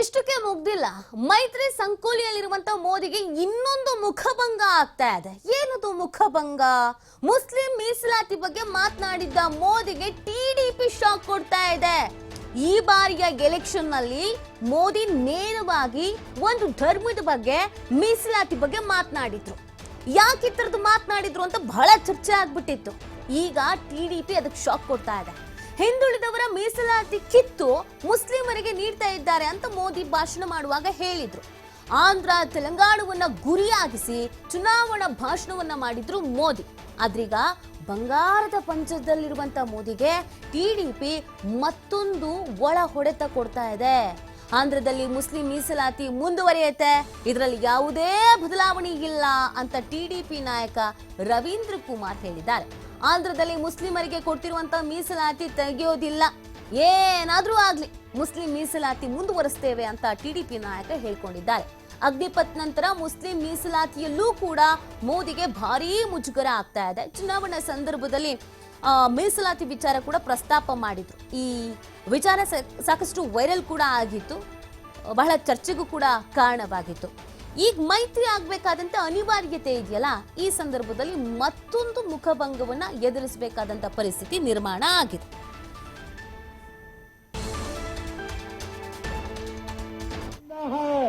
ಇಷ್ಟಕ್ಕೆ ಮುಗ್ದಿಲ್ಲ. ಮೈತ್ರಿ ಸಂಕೋಲಿಯಲ್ಲಿರುವಂತ ಮೋದಿಗೆ ಇನ್ನೊಂದು ಮುಖಭಂಗ ಆಗ್ತಾ ಇದೆ. ಏನದು ಮುಖಭಂಗ? ಮುಸ್ಲಿಂ ಮೀಸಲಾತಿ ಬಗ್ಗೆ ಮಾತನಾಡಿದ್ದ ಮೋದಿಗೆ ಟಿಡಿಪಿ ಶಾಕ್ ಕೊಡ್ತಾ ಇದೆ. ಈ ಬಾರಿಯ ಎಲೆಕ್ಷನ್ನಲ್ಲಿ ಮೋದಿ ನೇರವಾಗಿ ಒಂದು ಧರ್ಮದ ಬಗ್ಗೆ, ಮೀಸಲಾತಿ ಬಗ್ಗೆ ಮಾತನಾಡಿದ್ರು. ಯಾಕೆ ಈ ತರದ್ದು ಮಾತನಾಡಿದ್ರು ಅಂತ ಬಹಳ ಚರ್ಚೆ ಆಗ್ಬಿಟ್ಟಿತ್ತು. ಈಗ ಟಿಡಿಪಿ ಅದಕ್ಕೆ ಶಾಕ್ ಕೊಡ್ತಾ ಇದೆ. ಹಿಂದುಳಿದವರ ಮೀಸಲಾತಿ ಕಿತ್ತು ಮುಸ್ಲಿಮರಿಗೆ ನೀಡ್ತಾ ಇದ್ದಾರೆ ಅಂತ ಮೋದಿ ಭಾಷಣ ಮಾಡುವಾಗ ಹೇಳಿದ್ರು. ಆಂಧ್ರ, ತೆಲಂಗಾಣವನ್ನ ಗುರಿಯಾಗಿಸಿ ಚುನಾವಣಾ ಭಾಷಣವನ್ನ ಮಾಡಿದ್ರು ಮೋದಿ. ಆದ್ರೀಗ ಬಂಗಾರದ ಪಂಚದಲ್ಲಿರುವಂತ ಮೋದಿಗೆ ಟಿಡಿಪಿ ಮತ್ತೊಂದು ಒಳ ಹೊಡೆತ ಕೊಡ್ತಾ ಇದೆ. ಆಂಧ್ರದಲ್ಲಿ ಮುಸ್ಲಿಂ ಮೀಸಲಾತಿ ಮುಂದುವರಿಯುತ್ತೆ. ಇದರಲ್ಲಿ ಯಾವುದೇ ಬದಲಾವಣೆ ಇಲ್ಲ ಅಂತ ಟಿಡಿಪಿ ನಾಯಕ ರವೀಂದ್ರ ಕುಮಾರ್ ಹೇಳಿದ್ದಾರೆ. ಆಂಧ್ರದಲ್ಲಿ ಮುಸ್ಲಿಮರಿಗೆ ಕೊಟ್ಟಿರುವಂತ ಮೀಸಲಾತಿ ತೆಗೆಯೋದಿಲ್ಲ. ಏನಾದರೂ ಆಗ್ಲಿ, ಮುಸ್ಲಿಂ ಮೀಸಲಾತಿ ಮುಂದುವರಿಸ್ತೇವೆ ಅಂತ ಟಿಡಿಪಿ ನಾಯಕ ಹೇಳ್ಕೊಂಡಿದ್ದಾರೆ. ಅಗ್ನಿಪತ್ ನಂತರ ಮುಸ್ಲಿಂ ಮೀಸಲಾತಿಯಲ್ಲೂ ಕೂಡ ಮೋದಿಗೆ ಭಾರೀ ಮುಜುಗರ ಆಗ್ತಾ ಇದೆ. ಚುನಾವಣಾ ಸಂದರ್ಭದಲ್ಲಿ ಮೀಸಲಾತಿ ವಿಚಾರ ಕೂಡ ಪ್ರಸ್ತಾಪ ಮಾಡಿದ್ರು. ಈ ವಿಚಾರ ಸಾಕಷ್ಟು ವೈರಲ್ ಕೂಡ ಆಗಿತ್ತು. ಬಹಳ ಚರ್ಚೆಗೂ ಕೂಡ ಕಾರಣವಾಗಿತ್ತು. ಈಗ ಮೈತ್ರಿ ಆಗ್ಬೇಕಾದಂತ ಅನಿವಾರ್ಯತೆ ಇದೆಯಲ್ಲ ಈ ಸಂದರ್ಭದಲ್ಲಿ ಮತ್ತೊಂದು ಮುಖಭಂಗವನ್ನ ಎದುರಿಸಬೇಕಾದಂತ ಪರಿಸ್ಥಿತಿ ನಿರ್ಮಾಣ ಆಗಿದೆ है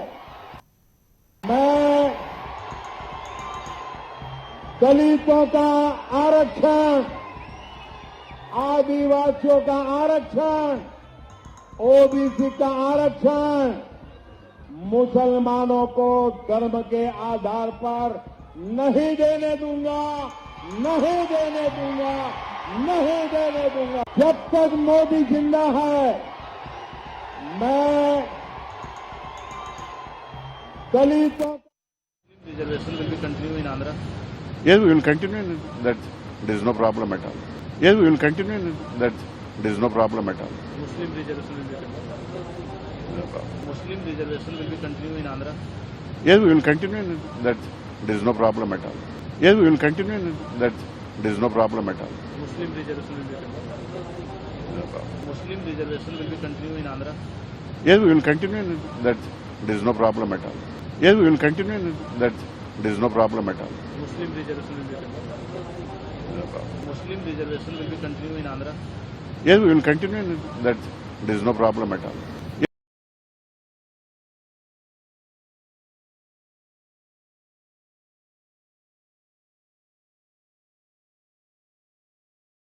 मैं दलितों का आरक्षण आदिवासियों का आरक्षण ओबीसी का आरक्षण मुसलमानों को धर्म के आधार पर नहीं देने दूँगा नहीं देने दूँगा नहीं देने दूँगा जब तक मोदी ज़िंदा है मैं दलितों. Yes, we will continue in that. There is no problem at all. Yes, we will continue in that. There is no problem at all. Muslim reservation will be continue. Muslim reservation will be continue in Andhra. Yes, we will continue in that. There is no problem at all. Yes, we will continue in that. There is no problem at all. Muslim reservation will be continue. Muslim reservation will be continue in Andhra. Yes, we will continue in that. There is no problem at all. Yes, we will continue in that. There is no problem at all. Muslim reservation will be continue. Muslim reservation will be continue in Andhra. Yes, we will continue in that. There is no problem at all.